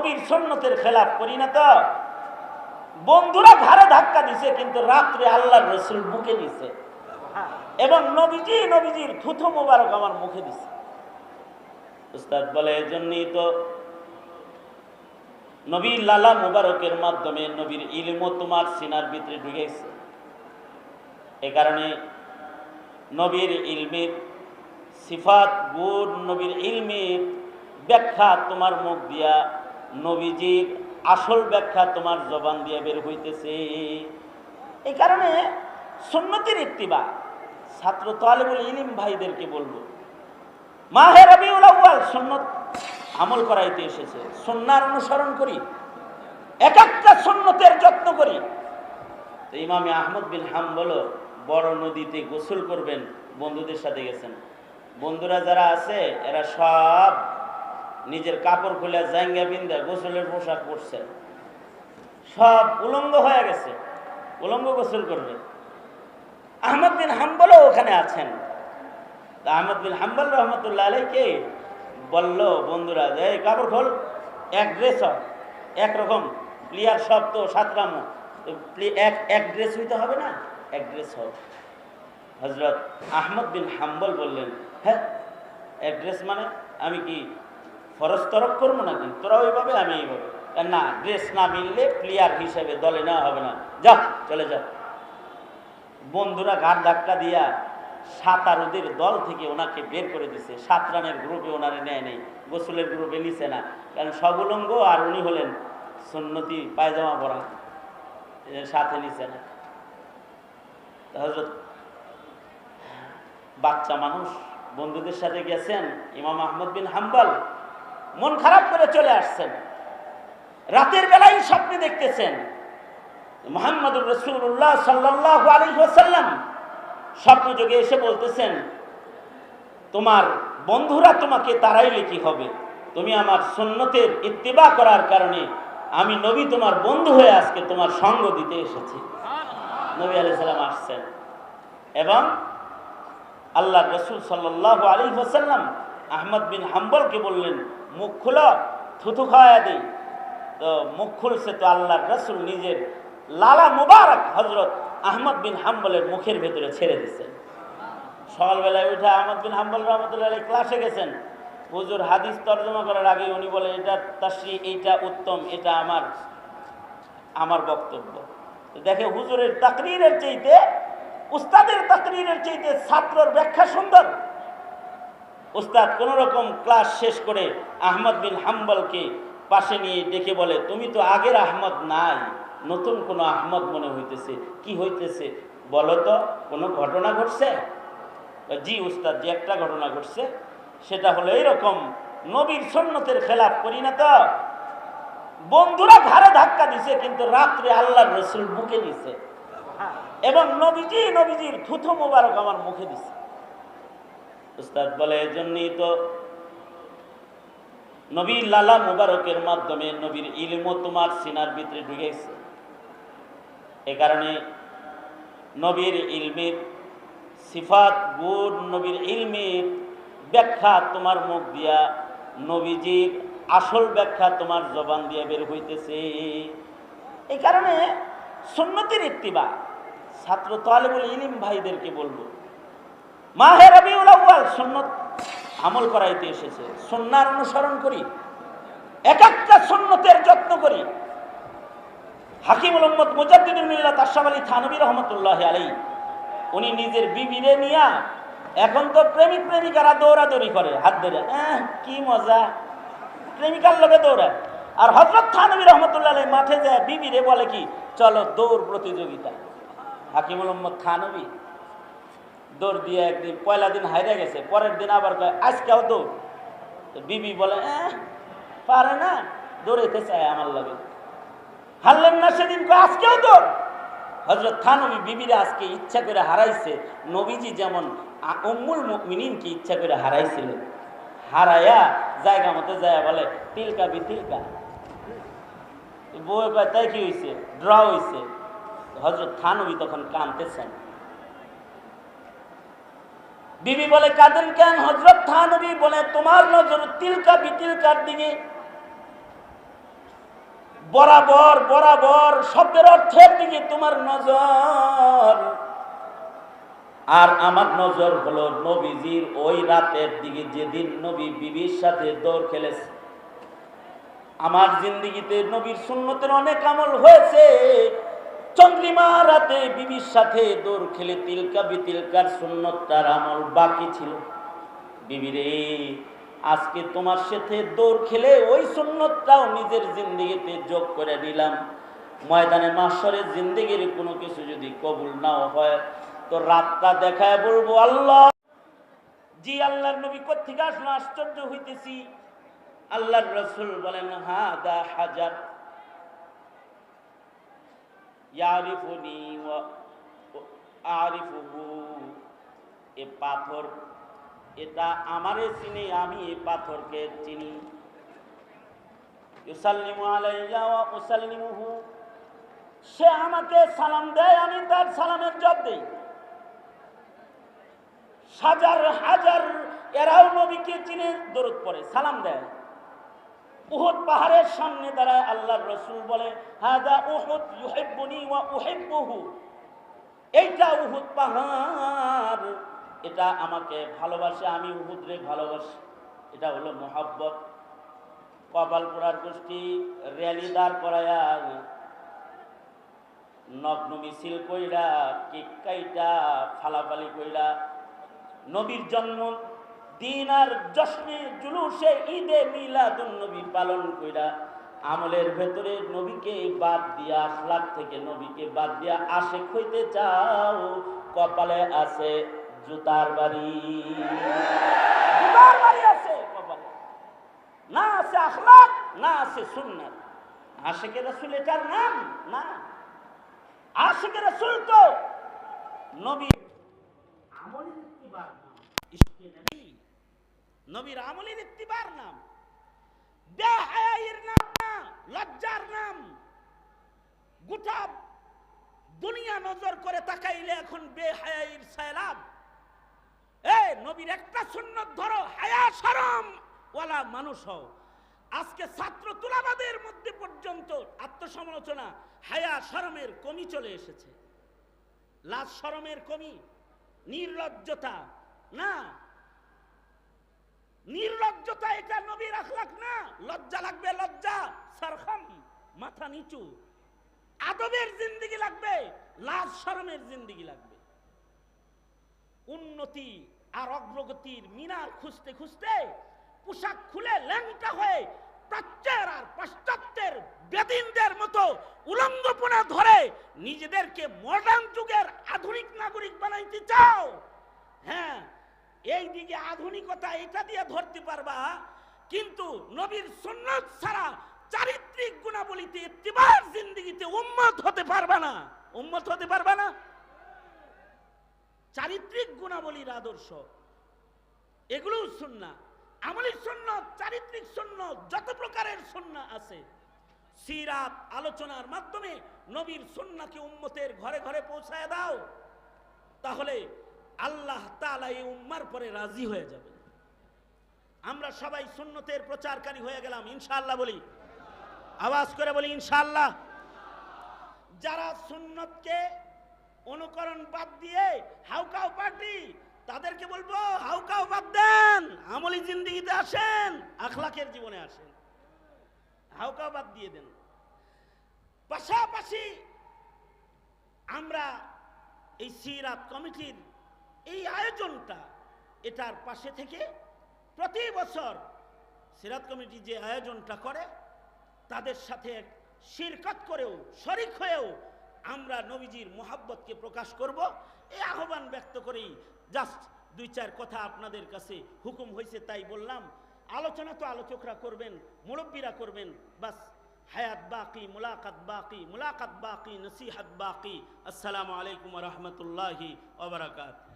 নবীর সন্ন্যতের খেলাফ করি না তো। বন্ধুরা ঘাড়ে ধাক্কা দিছে, কিন্তু রাত্রে আল্লাহর রসুল মুখে দিছে এবং নবীজি, নবীজির থুথু মোবারক আমার মুখে দিছে। উস্তাদ বলে এজন্যই তো নবীর লালা মুবারকের মাধ্যমে নবীর ইলমও তোমার সিনার ভিতরে ঢুকেছে এ কারণে নবীর ইলমের সিফাত, গুণ, নবীর ইলমের ব্যাখ্যা তোমার মুখ দিয়া নবীজির আসল ব্যাখ্যা তোমার জবান দিয়া বের হইতেছে। এই কারণে সুন্নতির ইত্তিবা ছাত্র তালেবুল ইলিম ভাইদেরকে বলব, মাহে রবিউল আউয়াল সুন্নত আমল করাইতে এসেছে। সন্ন্যার অনুসরণ করি, এক একটা সুন্নতের যত্ন করি। তো ইমামে আহমদ বিন বলো বড় নদীতে গোসল করবেন, বন্ধুদের সাথে গেছেন। বন্ধুরা যারা আছে, এরা সব নিজের কাপড় খুলে জাঙ্গা বিন্দা গোসলের পোশাক পরছে। সব উলঙ্গ হয়ে গেছে। উলঙ্গ গোসল করবে। আহমদ বিন হাম্বলও ওখানে আছেন। তা আহমদ বিন হাম্বল রহমতুল্লাহ আলাইকে বলল, বন্ধুরা, যে কাপড় খোল, এক ড্রেস একরকম প্লেয়ার সব তো সাতরামো এক এক ড্রেস হইতে হবে না, এক ড্রেস হোক। হজরত আহমদ বিন হাম্বল বললেন হ্যাঁ এক ড্রেস মানে আমি কি ফরজ তরফ করব নাকি তোরা ওইভাবে আমি এইভাবে। না ড্রেস না মিললে প্লেয়ার হিসেবে দলে নেওয়া হবে না। যাও চলে যা। বন্ধুরা ঘাট ধাক্কা দিয়া সাঁতারুদের দল থেকে ওনাকে বের করে দিছে। সাত রানের গ্রুপে ওনারে নেয় নেই, গোসলের গ্রুপে নিছে না। কারণ সব উলঙ্গ আর উনি হলেন সুন্নতি পায়জামা পরা। সাথে নিছে না। হজরত বাচ্চা মানুষ, বন্ধুদের সাথে গেছেন ইমাম আহমদ বিন হাম্বল। মন খারাপ করে চলে আসছেন। রাতের বেলায় স্বপ্নে দেখতেছেন মোহাম্মদুর রসুল্লাহ সাল্লাহ আলী ওসাল্লাম স্বপ্নযোগে এসে বলতেছেন, তোমার বন্ধুরা তোমাকে তারাইলে কি হবে। তুমি আমার সুন্নতের ইত্তিবা করার কারণে আমি নবী তোমার বন্ধু হয়ে আজকে তোমার সঙ্গ দিতে এসেছি। নবী আলি সাল্লাম আসছেন। এবং আল্লাহ রসুল সাল্লাহ আলী ওসাল্লাম আহমদ বিন হাম্বলকে বললেন, মুখ খুলো, থুথু খাওয়া দিই তো মুখ খুলছে তো আল্লাহ রসুল নিজের লালা মুবারক হজরত আহমদ বিন হাম্বলের মুখের ভেতরে ছেড়ে দিছে। সকালবেলায় উঠে আহমদ বিন হাম্বল রহমতুল্লাহ ক্লাসে গেছেন। হুজুর হাদিস তর্জমা করার আগে উনি বলে এটা তাশ্রী এইটা উত্তম, এটা আমার আমার বক্তব্য। দেখে হুজুরের তাকরিরের চাইতে, উস্তাদের তাকরিরের চাইতে ছাত্রর ব্যাখ্যা সুন্দর। উস্তাদ কোন রকম ক্লাস শেষ করে আহমদ বিন হাম্বলকে পাশে নিয়ে ডেকে বলে, তুমি তো আগের আহমদ নাই, নতুন কোনো আহমদ মনে হইতেছে। কি হইতেছে? বলো তো, কোনো ঘটনা ঘটছে? জি উস্তাদ যে একটা ঘটনা ঘটছে, সেটা হলো এইরকম, নবীর সন্ন্যতের খেলাফ করি না তো। বন্ধুরা ঘাড়ে ধাক্কা দিছে, কিন্তু রাত্রে আল্লাহর রসুল বুকে দিছে এবং নবীজি, নবীজির থুথু মোবারক আমার মুখে দিছে। উস্তাদ বলে, এজন্যই তো নবীর লালা মুবারকের মাধ্যমে নবীর ইলমও তোমার সিনার ভিতরে ঢুকেছে এ কারণে নবীর ইলমের সিফাত, গুণ, নবীর ইলমের ব্যাখ্যা তোমার মুখ দিয়া, নবীজির আসল ব্যাখ্যা তোমার জবান দিয়ে বের হইতেছে। এই কারণে সুন্নতির ইত্তিবা, ছাত্র তালেবুল ইলিম ভাইদেরকে বলব মাহে রবিউল আউয়াল, সুন্নত আমল করাইতে এসেছে। সন্ন্যার অনুসরণ করি এক একটা সুন্নতের যত্ন করি। হাকিমুল উম্মদ মুজাদ্দিদুল মিল্লাত আশরাফ আলী থানবী রহমতুল্লাহ আলী উনি নিজের বিবিরে নিয়া এখন তো প্রেমিক প্রেমিকারা দৌড়াদৌড়ি করে হাত ধরে। কি মজা। প্রেমিকার লোকে দৌড়ায়। আর হজরত থানবী রহমতুল্লাহ আলী মাঠে যায়, বিবিরে বলে কি, চলো দৌড় প্রতিযোগিতা হাকিমুল উম্মদ থানবী দৌড় দিয়ে একদিন পয়লা দিন হাইরে গেছে পরের দিন আবার কয় আজকেও দৌড়। তো বিবি বলে "আহ, পারে না দৌড়াইতে চায় আমার লাগে। হারলেন না সেদিন কয় আজকেও দৌড়। হজরত থানবী বিবিরা আজকে ইচ্ছা করে হারাইছে নবীজি যেমন উম্মুল মুমিনিনকে ইচ্ছা করে হারাইছিলেন। হারাইয়া জায়গা মতো যায় বলে তিলকা বি তিলকা। বউ তাই কি হয়েছে ড্র হয়েছে হজরত থানবী তখন কানতেছেন বিবি বলে, কাঁদেন কেন? হজরত থানবী বলে, তোমার নজর তিলকা বিতিলকার দিকে। বরাবর বরাবর, শব্দের অর্থের দিকে তোমার নজর। আর আমার নজর হলো নবীজির ওই রাতের দিকে, যেদিন নবী বিবির সাথে দৌড় খেলেছে। আমার জিন্দিগিতে নবীর সুন্নতের অনেক আমল হয়েছে। চন্দ্রিমা রাতে বিবির সাথে দৌড় খেলে তিলকা বিতিলকার সুন্নতটার আমল বাকি ছিল। বিবিরে, আজকে তোমার সাথে দৌড় খেলে ওই সুন্নতটাও নিজের জিন্দিগিতে যোগ করে নিলাম। ময়দানে মাসরের জিন্দিগির কোনো কিছু যদি কবুল নাও হয়, তো রাতটা দেখায় বলব, আল্লাহ! জি, আল্লাহর নবী কোথেকে আসলো? আশ্চর্য হইতেছি। আল্লাহর রসুল বলেন হা দা হাজার। ইয়ারিফুনি আরিফুহু। এ পাথর, এটা আমারে চিনি, আমি এই পাথরকে চিনি। ইউসাল্লিমু আলাইয়া ওয়া উসাল্লিমুহু। সে আমাকে সালাম দেয়, আমি তার সালামের জবাব দেই। হাজার হাজার এরাও নবীকে চিনে দরদ পড়ে, সালাম দেয়। উহুদ পাহাড়ের সামনে দাঁড়ায় আল্লাহর রসুল বলে হাদা উহুদ ইউহিব্বুনি ওয়া উহিব্বুহু। এইটা উহুদ পাহাড়। এটা আমাকে ভালোবাসে, আমি উহুদরে ভালোবাসি। এটা হলো মোহাব্বত। কপালপুরার গোষ্ঠী র্যালি দাঁড় করায়া নগ্ন মিছিল কইরা, কেক কাইটা, ফালাফালি কইরা, নবীর জন্ম দিন আর জশ্নে জুলুসে ঈদে মিলাদুন নবী পালন কইরা আমলের ভেতরে নবীকে বাদ দিয়া আখলাক থেকে নবীকে বাদ দিয়া আশেক হইতে চাও, কপালে আছে জুতার বাড়ি। জুতার বাড়ি আছে কপালে। না আছে আখলাক না আছে সুন্নাত। আশেকের রাসূল এটার নাম? না। আশেকের রাসূল তো নবী আমলের ইশকে নবী নবীর আমলের ইত্তিবার নাম। বেহায়াইয়ের নাম না, লজ্জার নাম। গোটা দুনিয়া নজর করে তাকাইলে এখন বেহায়াইর সায়লাব। এ নবীর একটা সুন্নত ধরো, হায়া শরম ওয়ালা মানুষ হও। আজকে ছাত্র তুলাবাদের মধ্যে পর্যন্ত আত্মসমালোচনা, হায়া শরমের কমি চলে এসেছে। লাজ শরমের কমি, নির্লজ্জতা, না নির্লজ্জতা এটা নবীর আখলাক না। লজ্জা লাগবে, লজ্জা। সারখাম, মাথা নিচু। আদবের জিন্দিগি লাগবে, লাজ শরমের জিন্দিগি লাগবে। উন্নতি আর অগ্রগতির মিনার খুঁজতে খুঁজতে পোশাক খুলে ল্যাংটা হয়ে প্রাচ্যের আর পাশ্চাত্যের বেদিনদের মতো উলঙ্গপনা ধরে নিজেদেরকে মডার্ন যুগের আধুনিক নাগরিক বানাইতে চাও। হ্যাঁ এই দিকে আধুনিকতা এটা দিয়ে ধরতে পারবা, কিন্তু নবীর সুন্নত ছাড়া চারিত্রিক গুণাবলীতে ইত্তিবার জিন্দিগিতে উম্মত হতে পারবা না। উম্মত হতে পারবা না? চারিত্রিক গুণাবলীর আদর্শ, এগুলোও সুন্না। আমলি সুন্নত, চারিত্রিক সুন্নত, যত প্রকারের সুন্না আছে, সিরাত আলোচনার মাধ্যমে নবীর সুন্নাকে উম্মতের ঘরে ঘরে পৌঁছায় দাও। তাহলে আল্লাহ তাআলা এই উম্মার পরে রাজি হয়ে যাবে। আমরা সবাই সুন্নতের প্রচারকারী হয়ে গেলাম, ইনশাআল্লাহ বলি। আওয়াজ করে বলি, ইনশাআল্লাহ। যারা সুন্নতকে অনুকরণ বাদ দিয়ে হাউকাও পার্টি তাদেরকে বলব হাউকাও বাদ দেন, আমলি জিন্দিগিতে আসেন, আখলাকের জীবনে আসেন। হাউকাও বাদ দিয়ে দেন। পাশাপাশি আমরা এই সিরাত কমিটির এই আয়োজনটা এটার পাশে থেকে প্রতি বছর সিরাত কমিটি যে আয়োজনটা করে, তাদের সাথে শিরকত করেও, শরিক হয়েও আমরা নবীজির মোহাব্বতকে প্রকাশ করব। এই আহ্বান ব্যক্ত করেই জাস্ট দুই চার কথা আপনাদের কাছে হুকুম হয়েছে তাই বললাম। আলোচনা তো আলোচকরা করবেন, মুরব্বীরা করবেন, বাস। হায়াত বাকি, মুলাকাত বাকি মুলাকাত বাকি, নসিহাত বাকি। আসসালামু আলাইকুম রহমতুল্লাহি ওবরাকাত